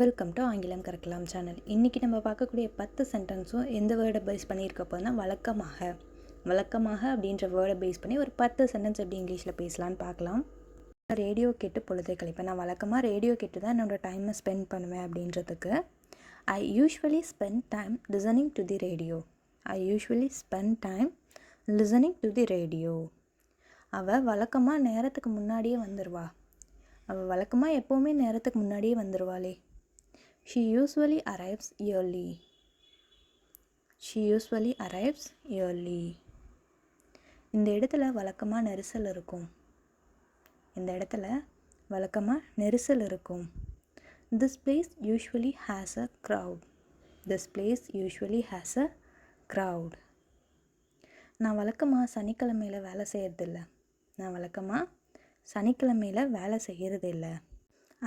Welcome to ஆங்கிலம் கறக்கலாம் channel இன்றைக்கி நம்ம பார்க்கக்கூடிய பத்து சென்டென்ஸும் எந்த வேர்டை பேஸ் பண்ணியிருக்கப்போனா வழக்கமாக. வழக்கமாக அப்படின்ற வேர்டை பேஸ் பண்ணி ஒரு பத்து சென்டென்ஸ் எப்படி இங்கிலீஷில் பேசலான்னு பார்க்கலாம். ரேடியோ கேட்டு பொழுதை கழிப்பேன். நான் வழக்கமாக ரேடியோ கேட்டு தான் என்னோடய டைமை ஸ்பெண்ட் பண்ணுவேன் அப்படின்றதுக்கு. I usually spend time listening to the radio I usually spend time listening to the radio அவள் வழக்கமாக நேரத்துக்கு முன்னாடியே வந்துடுவா அவள் வழக்கமாக எப்போவுமே நேரத்துக்கு முன்னாடியே வந்துடுவாளே she usually arrives early she usually arrives early இந்த இடத்துல வழக்கமாக நெரிசல் இருக்கும். இந்த இடத்துல வழக்கமாக நெரிசல் இருக்கும். This place usually has a crowd this place usually has a crowd நான் வழக்கமாக சனிக்கிழமையில் வேலை செய்கிறதில்ல நான் வழக்கமாக சனிக்கிழமையில் வேலை செய்கிறதில்ல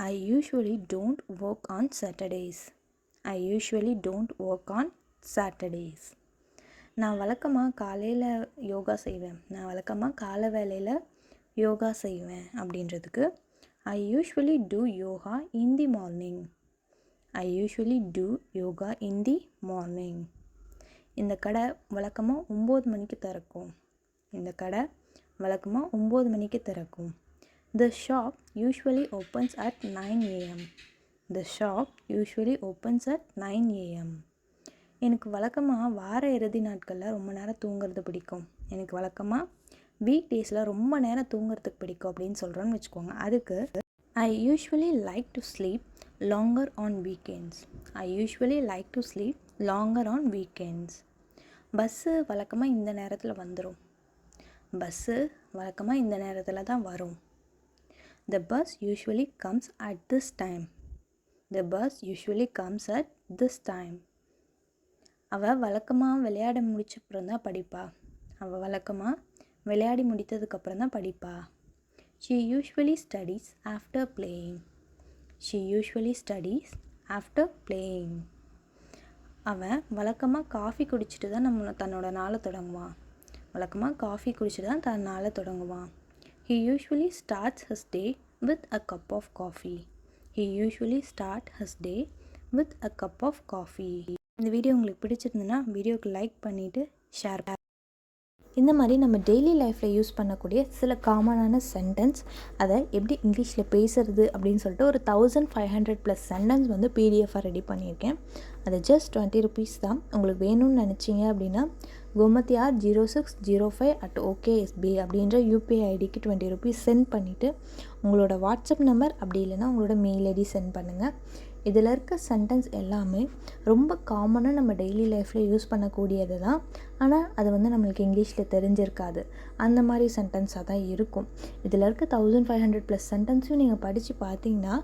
I usually don't work on Saturdays I usually don't work on Saturdays நான் வழக்கமாக காலையில் யோகா செய்வேன். நான் வழக்கமாக காலை வேலையில் யோகா செய்வேன் அப்படின்றதுக்கு I usually do yoga in the morning I usually do yoga in the morning இந்த கடை வழக்கமாக ஒம்பது மணிக்கு திறக்கும். இந்த கடை வழக்கமாக ஒம்பது மணிக்கு திறக்கும். The shop usually opens at nine AM the shop usually opens at nine AM எனக்கு வழக்கமாக வார இறுதி நாட்களில் ரொம்ப நேரம் தூங்குறது பிடிக்கும். எனக்கு வழக்கமாக வீக் டேஸில் ரொம்ப நேரம் தூங்குறதுக்கு பிடிக்கும் அப்படின்னு சொல்கிறோன்னு வச்சுக்கோங்க. அதுக்கு I usually like to sleep longer on weekends I usually like to sleep longer on weekends bus வழக்கமாக இந்த நேரத்தில் வந்துடும் பஸ்ஸு வழக்கமாக இந்த நேரத்தில் தான் வரும். The bus usually comes at this time the bus usually comes at this time அவள் வழக்கமாக விளையாட முடிச்சப்புறம் தான் படிப்பா. அவள் வழக்கமாக விளையாடி முடித்ததுக்கப்புறம் தான் படிப்பா. She usually studies after playing she usually studies after playing அவன் வழக்கமாக காஃபி குடிச்சிட்டு தான் நம்ம தன்னோட நாளை தொடங்குவான். வழக்கமாக காஃபி குடிச்சிட்டு தான் தன் நாளை தொடங்குவான். He usually starts his day with a cup of coffee He usually start his day with a cup of coffee இந்த வீடியோ உங்களுக்கு பிடிச்சிருந்ததுன்னா வீடியோக்கு லைக் பண்ணிவிட்டு ஷேர் இந்த மாதிரி நம்ம டெய்லி லைஃப்பில் யூஸ் பண்ணக்கூடிய சில காமனான சென்டென்ஸ் அதை எப்படி இங்கிலீஷில் பேசுறது அப்படின்னு சொல்லிட்டு ஒரு thousand five hundred plus sentence வந்து பிடிஎஃபாக ரெடி பண்ணியிருக்கேன். அது ஜஸ்ட் டுவெண்ட்டி ருபீஸ் தான். உங்களுக்கு வேணும்னு நினச்சிங்க அப்படின்னா கோமத்தியார் zero six zero five at okay SBI அப்படின்ற யூபிஐ ஐடிக்கு டுவெண்ட்டி ருபீஸ் சென்ட் பண்ணிவிட்டு உங்களோட வாட்ஸ்அப் நம்பர் அப்படி இல்லைன்னா உங்களோட மெயில் ஐடி சென்ட் பண்ணுங்கள் இதில் இருக்க சென்டென்ஸ் எல்லாமே ரொம்ப காமனாக நம்ம டெய்லி லைஃப்பில் யூஸ் பண்ணக்கூடியது தான். ஆனால் அது வந்து நம்மளுக்கு இங்கிலீஷில் தெரிஞ்சிருக்காது. அந்த மாதிரி சென்டென்ஸாக தான் இருக்கும். இதில் இருக்க தௌசண்ட் ஃபைவ் ஹண்ட்ரட் ப்ளஸ் சென்டென்ஸையும் நீங்கள் படித்து பார்த்தீங்கன்னா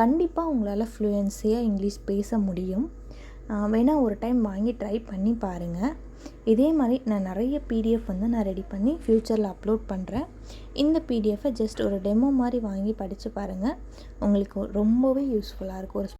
கண்டிப்பாக உங்களால் ஃப்ளூயன்ஸியாக இங்கிலீஷ் பேச முடியும். வேணால் ஒரு டைம் வாங்கி ட்ரை பண்ணி பாருங்கள் இதே மாதிரி நான் நிறைய பிடிஎஃப் வந்து நான் ரெடி பண்ணி ஃப்யூச்சரில் அப்லோட் பண்ணுறேன் இந்த பிடிஎஃப்பை ஜஸ்ட் ஒரு டெமோ மாதிரி வாங்கி படித்து பாருங்கள் உங்களுக்கு ரொம்பவே யூஸ்ஃபுல்லாக இருக்கும். ஒரு